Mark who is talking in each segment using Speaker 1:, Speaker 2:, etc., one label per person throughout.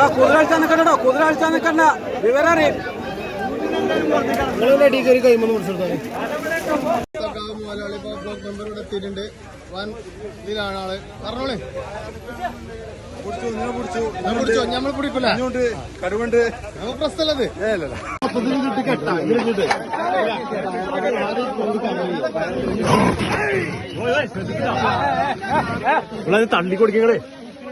Speaker 1: എടാ കുതിര അടിച്ചാൽ നിൽക്കണ്ടോ നിൽക്കണ്ട വിവരം അറിയും.
Speaker 2: മുതലാളി ബ്ലോക്ക് മെമ്പർ ഇവിടെ എത്തിയിട്ടുണ്ട് വൻ ഇതിലാണ് ആൾ പറഞ്ഞോളെ പിടിച്ചോ നമ്മൾ പിടിക്കില്ല
Speaker 1: കടുവുണ്ട്
Speaker 2: നമുക്ക് പ്രശ്നമല്ലത്
Speaker 3: തള്ളി കൊടുക്കങ്ങളെ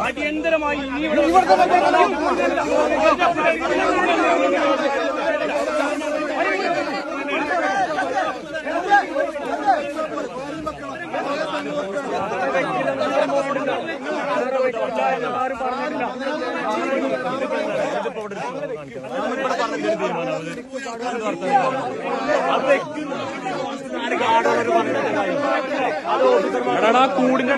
Speaker 4: അടിയന്തരമായി ഇനി ഇവിടെ
Speaker 3: എടാ കൂടിന്റെ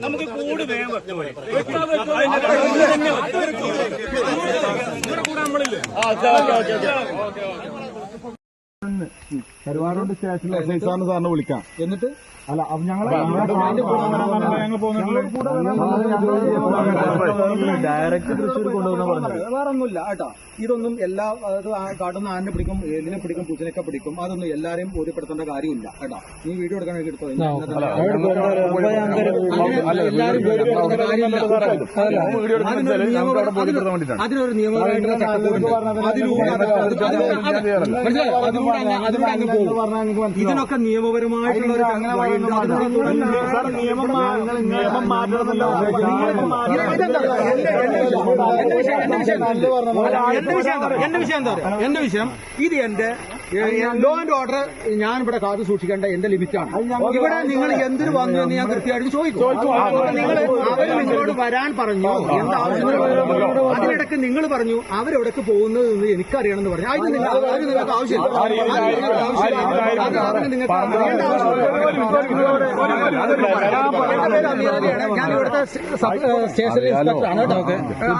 Speaker 4: നമുക്ക് കൂട് വേഗം
Speaker 5: കരുവാരോട് സ്റ്റേഷനിൽ എസ് ഐ സാറിന് സാറിനെ വിളിക്കാം
Speaker 1: എന്നിട്ട്
Speaker 5: അല്ല അപ്പൊ ഞങ്ങൾ ഡയറക്റ്റ് തൃശ്ശൂർ കൊണ്ടുവന്ന പറഞ്ഞത്
Speaker 1: വേറെ ഒന്നുമില്ല കേട്ടോ ഇതൊന്നും എല്ലാ അത് കാട്ടുന്ന ആനെ പിടിക്കും ഏതിനെ പിടിക്കും പൂച്ചനൊക്കെ പിടിക്കും അതൊന്നും എല്ലാരെയും ബോധ്യപ്പെടുത്തേണ്ട കാര്യമില്ല കേട്ടോ നീ വീഡിയോ എടുക്കാൻ വേണ്ടി എടുത്തോ അതിനൊരു നിയമപരമായിട്ടുള്ള അതിലൂടെ? അതിലൂടെ ഇതിനൊക്കെ നിയമപരമായിട്ടുള്ള ഒരു
Speaker 5: നിയമം നിയമം മാറ്റണമെന്നല്ല
Speaker 1: എന്റെ വിഷയം എന്താ? വിഷയം? എന്റെ ഇത് എന്റെ ലോ ആൻഡ് ഓർഡർ ഞാൻ ഇവിടെ കാത്തു സൂക്ഷിക്കേണ്ട എന്റെ ലിമിറ്റാണ് ഇവിടെ നിങ്ങൾ എന്തിനു വന്നു എന്ന് ഞാൻ കൃത്യമായിട്ട് ചോദിക്കും നിങ്ങൾ നിങ്ങളോട് വരാൻ പറഞ്ഞു എന്താവശ്യം അതിനിടയ്ക്ക് നിങ്ങൾ പറഞ്ഞു അവരെവിടേക്ക് പോകുന്നത് എന്ന് എനിക്കറിയണമെന്ന് പറഞ്ഞു അതിന് നിങ്ങൾ അതിന് നിങ്ങൾക്ക് ആവശ്യമില്ല ഞാൻ ഇവിടുത്തെ സ്റ്റേഷൻ ഇൻസ്പെക്ടറാണ്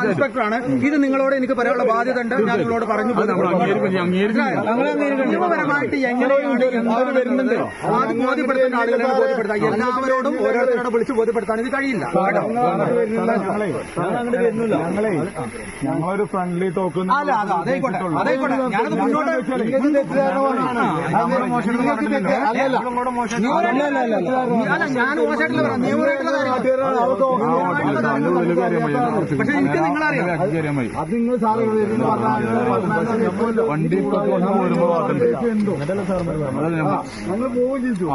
Speaker 1: ഇൻസ്പെക്ടറാണ് ഇത് നിങ്ങളോട് എനിക്ക് പറയാനുള്ള ബാധ്യത ഉണ്ട് ഞാൻ നിങ്ങളോട് പറഞ്ഞു നിയമപരമായിട്ട് എങ്ങനെയാണ് വരുന്നുണ്ട് അത് ബോധ്യപ്പെടുത്തേണ്ട ആളുകളെ ബോധ്യപ്പെടുത്താം എല്ലാവരോടും ഓരോരുത്തരോട് വിളിച്ച് ബോധ്യപ്പെടുത്താൻ ഇത് കഴിയില്ല
Speaker 5: ഞങ്ങളെ ഞങ്ങളൊരു ഫ്രണ്ട്ലി ടോക്ക്
Speaker 1: ഞാൻ മോശമായിട്ടുള്ള പറയാം നിയമപരമായിട്ടുള്ള കാര്യമാണ് പക്ഷെ എനിക്ക് നിങ്ങളറിയാം
Speaker 5: അത് നിങ്ങൾ സാറ് വണ്ടി വരുമ്പോ ഞങ്ങൾ പോവുകയും ചെയ്തു